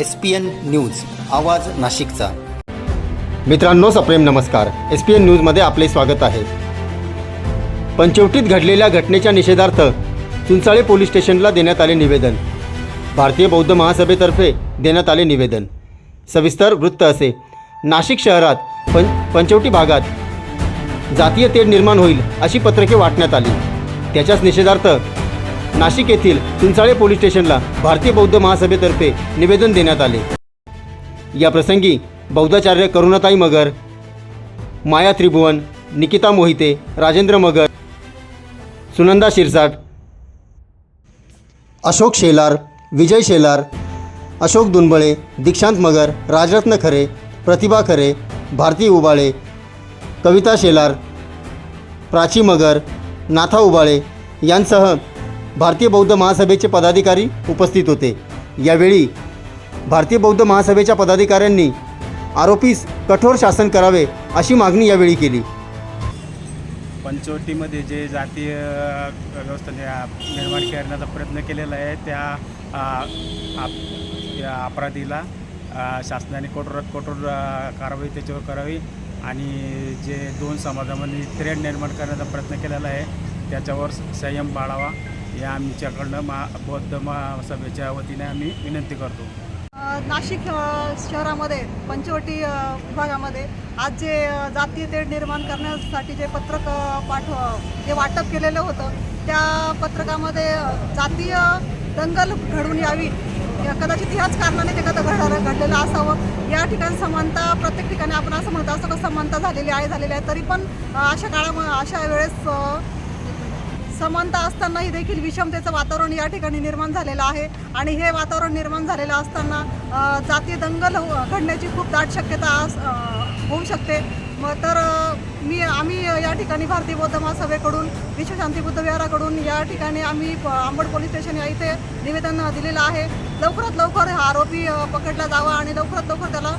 S P N news आवाज नाशिकचा. मित्रांनो सप्रेम नमस्कार. एस पी एन न्यूजमध्ये आपले स्वागत आहे. पंचवटीत घडलेल्या घटनेच्या निषेधार्थ चुंचाळे पोलीस स्टेशनला देण्यात आले निवेदन. भारतीय बौद्ध महासभेतर्फे देण्यात आले निवेदन. सविस्तर वृत्त असे. नाशिक शहरात पं पंचवटी भागात जातीय तेढ निर्माण होईल अशी पत्रके वाटण्यात आली. त्याच्याच निषेधार्थ नाशिक येथील चिंचाळे पोलीस स्टेशनला भारतीय बौद्ध महासभेतर्फे निवेदन देण्यात आले. या प्रसंगी बौद्धाचार्य करुणाताई मगर माया त्रिभुवन निकिता मोहिते राजेंद्र मगर सुनंदा शिरसाट अशोक शेलार विजय शेलार अशोक दुनबळे दीक्षांत मगर राजरत्न खरे प्रतिभा खरे भारती उबाळे कविता शेलार प्राची मगर नाथा उबाळे यांसह भारतीय बौद्ध महासभेचे पदाधिकारी उपस्थित होते. यावेळी भारतीय बौद्ध महासभेच्या पदाधिकाऱ्यांनी आरोपीस कठोर शासन करावे अशी मागणी यावेळी केली. पंचवटीमध्ये जे जातीय व्यवस्था निर्माण करण्याचा प्रयत्न केलेला आहे त्या आप- या अपराधीला शासनाने कठोरात कठोर कारवाई त्याच्यावर करावी आणि जे दोन समाजामध्ये त्रेड निर्माण करण्याचा प्रयत्न केलेला आहे त्याच्यावर संयम बाळावा. या आमच्याकडनं मा बौद्ध महासभेच्या वतीने आम्ही विनंती करतो. नाशिक शहरामध्ये पंचवटी विभागामध्ये आज जे जातीय तेढ निर्माण करण्यासाठी जे पत्रक पाठव जे वाटप केलेलं होतं त्या पत्रकामध्ये जातीय दंगल घडून यावी या कदाचित ह्याच कारणाने ते कदा घडलं घडलेलं असावं. या ठिकाणी समानता प्रत्येक ठिकाणी आपण असं म्हणतो असं का समानता झालेली आहे झालेली आहे तरी पण अशा काळामध्ये अशा वेळेस समानता असतानाही देखील विषमतेचं वातावरण या ठिकाणी निर्माण झालेलं आहे. आणि हे वातावरण निर्माण झालेलं असताना जाती दंगल हो- घडण्याची खूप दाट शक्यता होऊ शकते. मग तर मी आम्ही या ठिकाणी भारतीय बौद्ध महासभेकडून विश्वशांती बुद्ध विहाराकडून या ठिकाणी आम्ही आंबड पोलीस स्टेशन या इथे निवेदन दिलेलं आहे. लवकरात लवकर हा आरोपी पकडला जावा आणि लवकरात लवकर त्याला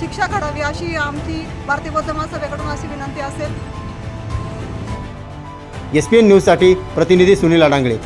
शिक्षा घडावी अशी आमची भारतीय बौद्ध महासभेकडून अशी विनंती असेल. एस पी एन न्यूजसाठी प्रतिनिधी सुनील अडांगळे.